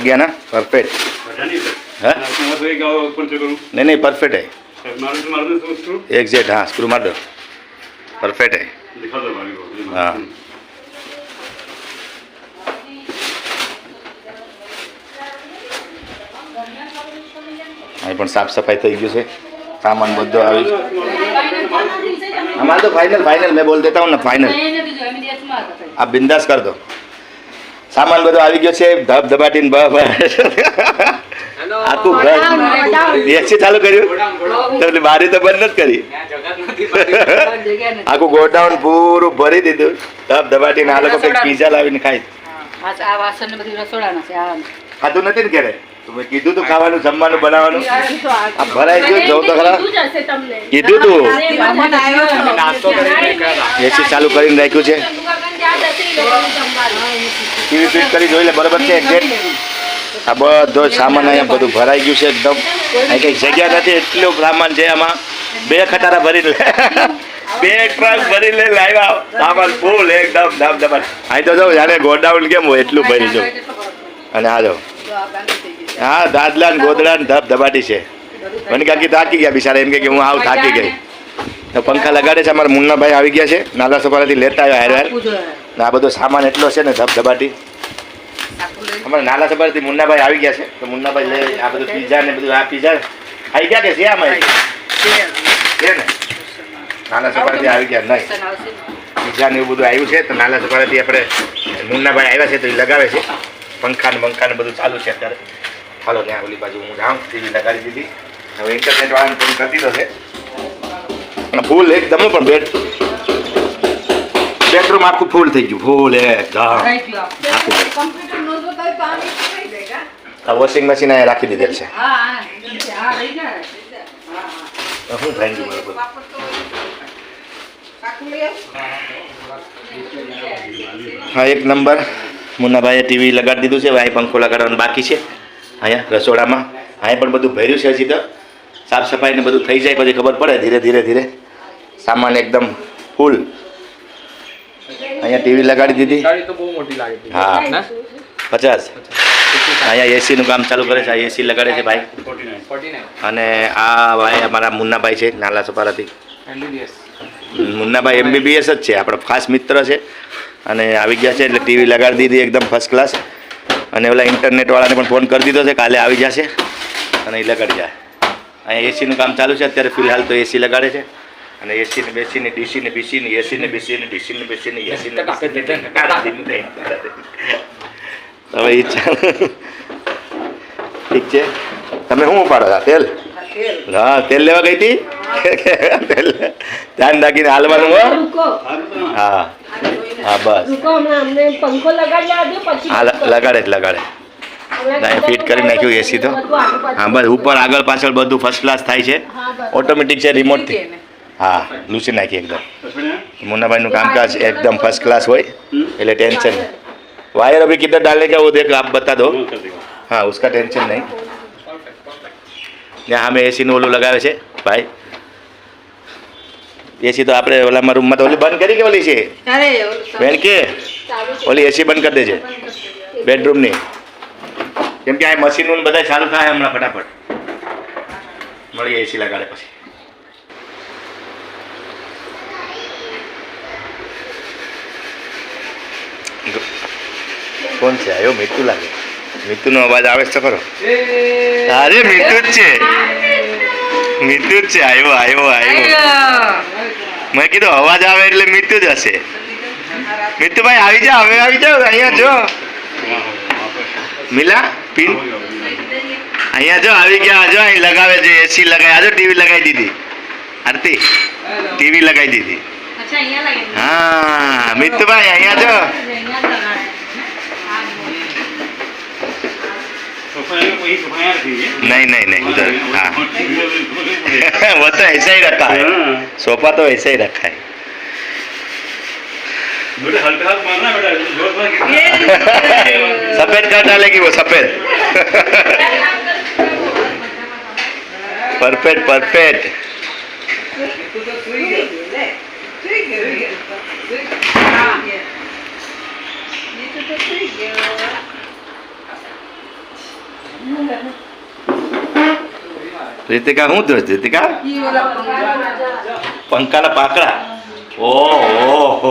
ગયા ના પરફેક્ટ હા નહીં નહીં પરફેક્ટ હે એક્ઝેક્ટ હા સ્ક્રૂ માર દો પરફેક્ટ હે હા અહીં પણ સાફ સફાઈ થઈ ગયું છે સામાન બધો આવી हमारा तो फाइनल फाइनल मैं बोल देता हूँ ना फाइनल आप बिंदास कर दो સામાન બધો આવી ગયો છે ધબ ધબાટીને. આખું ઘર એસી ચાલુ કર્યું. તો એટલે બારી તો બંધ જ કરી. આખું ગોડાઉન પૂરું ભરી દીધું. ધબ ધબાટીને આ લોકો કઈ પીઝા લાવીને ખાય. ખાધું નથી ને ક્યારે તો કીધું તું ખાવાનું જમવાનું બનાવવાનું. આ ભરાઈ ગયું જોઉં તો ખરા. કીધું તું. એસી ચાલુ કરીને રાખ્યું છે. ટીવી ફિટ કરી જોઈ લે બરોબર છે એક્ઝેક્ટ આ બધો સામાન અહીંયા બધું ભરાઈ ગયું છે એકદમ. અહીં કંઈક જગ્યા નથી એટલું સામાન છે આમાં. બે ખટારા ભરી લે. બે ટ્રક ભરી લે લાવ્યા સામાન ફૂલ એકદમ ધબ ધબ અહીં તો જાઉં જાણે ગોડાઉન કેમ હોય એટલું ભરી જો અને આ જો. હા દાદલા ને ગોદડા ને ધબ ધબાટી છે. મને કાકી થાકી ગયા બિચારા એમ કે હું આવું થાકી ગઈ. તો પંખા લગાડે છે અમારા મુન્નાભાઈ આવી ગયા છે. નાલા સફારાથી લેતા આવ્યા હેર હાર ને આ બધો સામાન એટલો છે ને ધબધબાટી. અમારા નાલા સફારાથી મુન્નાભાઈ આવી ગયા છે. તો મુન્નાભાઈ લે આ બધું પીઝા ને બધું આ પીઝા. આવી ગયા કે છે આમાં? છે ને? નાલા સફારાથી આવી ગયા નહીં. પીઝા ને એવું બધું આવ્યું છે તો નાલા સફારાથી આપણે મુન્નાભાઈ આવ્યા છે તો એ લગાવે છે. પંખા ને પંખા ને બધું ચાલુ છે અત્યારે. હાલો ત્યાં ઓલી બાજુ હું જાઉં. ટીવી લગાડી દીધી. હવે ઇન્ટરનેટ વાળાને ફોન કરી દીધો છે. અને ફૂલ એકદમ પણ બેડ બેડરૂમ આખું ફૂલ થઈ ગયું ફૂલ એકદમ. વોશિંગ મશીન અહીંયા રાખી દીધેલ છે. શું થઈ ગયું હા એક નંબર. મુન્નાભાઈએ ટીવી લગાડી દીધું છે અહીં પંખો લગાડવાનું બાકી છે. અહીંયા રસોડામાં. અહીંયા પણ બધું ભર્યું છે હજી તો. સાફ સફાઈ ને બધું થઈ જાય પછી ખબર પડે ધીરે ધીરે ધીરે. સામાન એકદમ ફૂલ અહીંયા ટીવી લગાડી દીધી. ગાડી તો બહુ મોટી લાગે છે. હા. પચાસ. અહીંયા એસીનું કામ ચાલુ કરે છે. આ એસી લગાડે છે ભાઈ. અને આ ભાઈ અમારા મુન્નાભાઈ છે નાલા સપારાથી. મુન્નાભાઈ એમબીબીએસ જ છે. આપણો ખાસ મિત્ર છે. અને આવી ગયા છે એટલે ટીવી લગાડી દીધી એકદમ ફર્સ્ટ ક્લાસ અને ઓલા ઇન્ટરનેટવાળાને પણ ફોન કરી દીધો છે કાલે આવી જશે. અને એ લગાડી જાય. અહીંયા એસીનું કામ ચાલુ છે. અત્યારે ફિલહાલ તો એસી લગાડે છે. અને એસીને બેસીને ડીસીને બીસીને એસીને બેસીને ડીસીને બેસીને એસીને હવે ઈચ્છા ઠીક છે. તમે શું ઉપાડો? હતા તેલ? હા તેલ લેવા ગઈ હતી? તેલ ધ્યાન રાખીને હાલવાનું હા. હા. બસ. હા લગાડે જ લગાડે. ના ફિટ કરી નાખ્યું એસી તો. હા બસ ઉપર આગળ પાછળ બધું ફર્સ્ટ ક્લાસ થાય છે. ઓટોમેટિક છે રિમોટથી હા લૂસી નાખી એકદમ मुन्नाभाई कामकाज एकदम फर्स्ट क्लास હોય એટલે ટેન્શન વાયર अभी किधर डालने का वो देख आप बता दो हाँ उसका टेंशन नहीं ત્યાં અમે એસીનું ઓલું લગાવે છે ભાઈ એસી તો આપણે ઓલામાં રૂમમાં તો ઓલી બંધ કરી કે ઓલી છે બેન કે ઓલી એસી બંધ કરી દેજે બેડરૂમની કેમ કે આ મશીનનું બધા ચાલુ થાય હમણાં ફટાફટ મળીએ એસી લગાડે પછી કોણ છે? આવ્યો મીઠું લાગે. મીઠુનો અવાજ આવે છે તો ખરો. અરે મીઠું જ છે. મીઠું જ છે. આવ્યો આવ્યો આવ્યો મેં કીધું અવાજ આવે એટલે મીઠું જ હશે. મીઠુભાઈ આવી જાઓ હવે આવી જાઓ અહીંયા જો. મિલા પિન. અહીંયા જો આવી ગયા. જો અહીં લગાવે છે એસી લગાવી આજો ટીવી લગાવી દીધી. આરતી ટીવી લગાવી દીધી. હા મિતુભાઈ અહીંયા જો. नहीं नहीं नहीं उधर हाँ। वो तो ऐसा ही रखा है। सोफा तो ऐसा ही रखा है। सफ़ेद कर डालेगी वो सफ़ेद। Perfect perfect. રીતિકા શું દોસ્ત રીતિકા પંખાના પાકડા ઓહો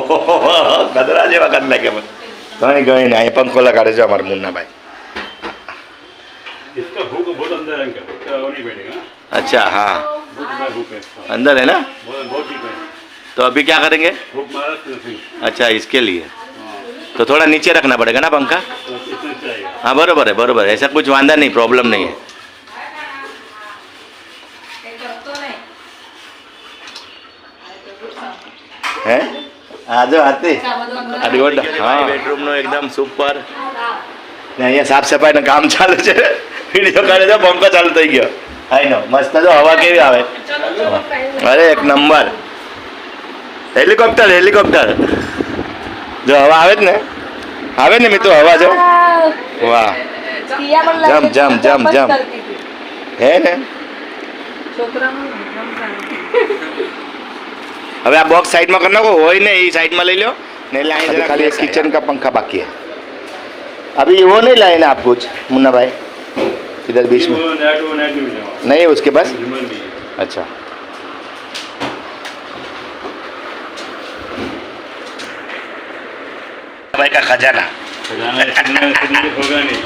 ગદરા જેવા કદ લાગે મને ઘણી ઘણી ને અહીં પંખો લગાડે છે અમારા મુન્નાભાઈ इसका हुक बहुत अंदर है इनका इसका वो नहीं बैठेगा ना अच्छा हाँ बहुत बड़ा हुक है इसका अंदर है ना बहुत बहुत डीप है तो अभी क्या करेंगे हुक मारा तो फिर अच्छा इसके लिए तो थोड़ा नीचे रखना पड़ेगा ना पंखा तो इतना चाहिए हाँ बरोबर है बरोबर है ऐसा कुछ वांदा नहीं प्रॉब्लम नहीं है હે? આ જો હતી આ રિવોર્ડ હા. બેડરૂમનો એકદમ સુપર. ને અહીંયા સાફ સફાઈનું કામ ચાલુ છે. વીડિયો કાઢે તો પંખો ચાલુ થઈ ગયો. આઈ નો મસ્ત જો હવા કેવી આવે. અરે એક નંબર. Helicopter helicopter. જો હવા આવે જ ને? આવે ને મિત્રો હવા જો. વાહ. જમ જમ જમ જમ. હે ને? अबे आप बॉक्स साइड में करना को નાખો. હોય ને साइड में ले लो नहीं लाए અહીં खाली किचन का पंखा बाकी है अभी वो नहीं लाए ना आप कुछ मुन्ना भाई इधर बीच में नहीं है उसके पास अच्छा भाई का खजाना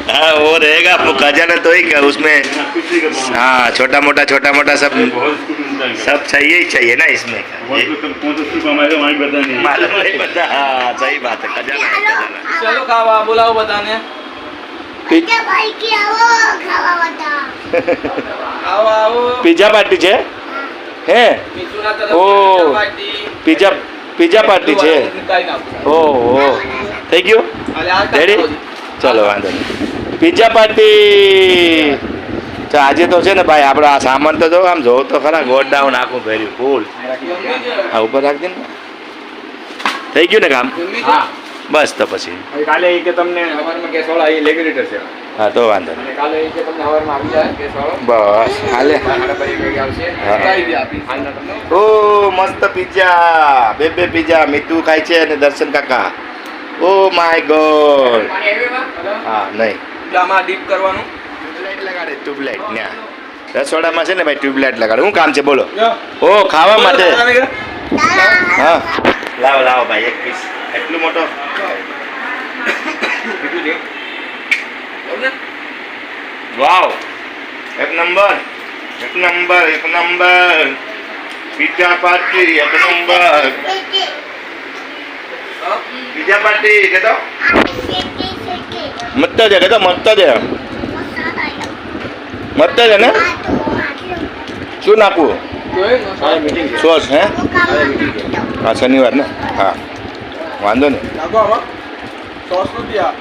हाँ वो रहेगा खजाना तो ही उसमें हाँ छोटा मोटा छोटा मोटा सब बहुत स्कूल मिलता है सब चाहिए ही चाहिए ना इसमें बहुत ये तो कौन सा स्कूल हमारे वहाँ पता नहीं मालूम नहीं पता हाँ सही बात है खजाना है खजाना चलो खावा बुलाओ बताने ભાઈ કે આવો ખાવા બતા आओ आओ पिज्जा पार्टी છે હે મિતુના તરફ ઓ. પાર્ટી પિઝા પિઝા પાર્ટી છે કાઈ નાખો ઓહો થઈ ગયું અલે આ રેડી ચલો વાંધો નહીં પિઝા પાર્ટી તો આજે તો છે ને ભાઈ આપણે આ સામાન તો જો આમ જોવો તો ખરા ગોડાઉન આખું ભર્યું ફૂલ આ ઉપર રાખજે ને. થઈ ગયું ને કામ? હા. બસ તો પછી. કાલે એ કે તમને હવારમાં ગેસ વાળા એ રેગ્યુલેટર છે. હા તો વાંધો નહીં. કાલે એ કે તમને હવારમાં આવી જાય ગેસ વાળો. બસ આવશે. તમને. ઓ મસ્ત પિઝા. બે બે પિઝા. મીઠું ખાય છે અને દર્શન કાકા. Oh my god. હા નહીં. ડીપ કરવાનું. ટ્યુબલાઇટ લગાડે ટ્યુબલાઇટ ત્યાં રસોડામાં છે ને ભાઈ ટ્યુબલાઇટ લગાડે. શું કામ છે? બોલો. ઓ ખાવા માટે. હા. લાવો લાવો ભાઈ એક પીસ એટલું મોટો? બીજું લે. વાવ. એક નંબર. એક નંબર એક નંબર. પિઝા પાર્ટી એક નંબર. બીજા પાર્ટી કેતો? તો મસ્ત છે કે તો મસ્ત છે ને શું નાખવું. સોસ હે? હા શનિવાર ને? હા. વાંધો નહીં. આ.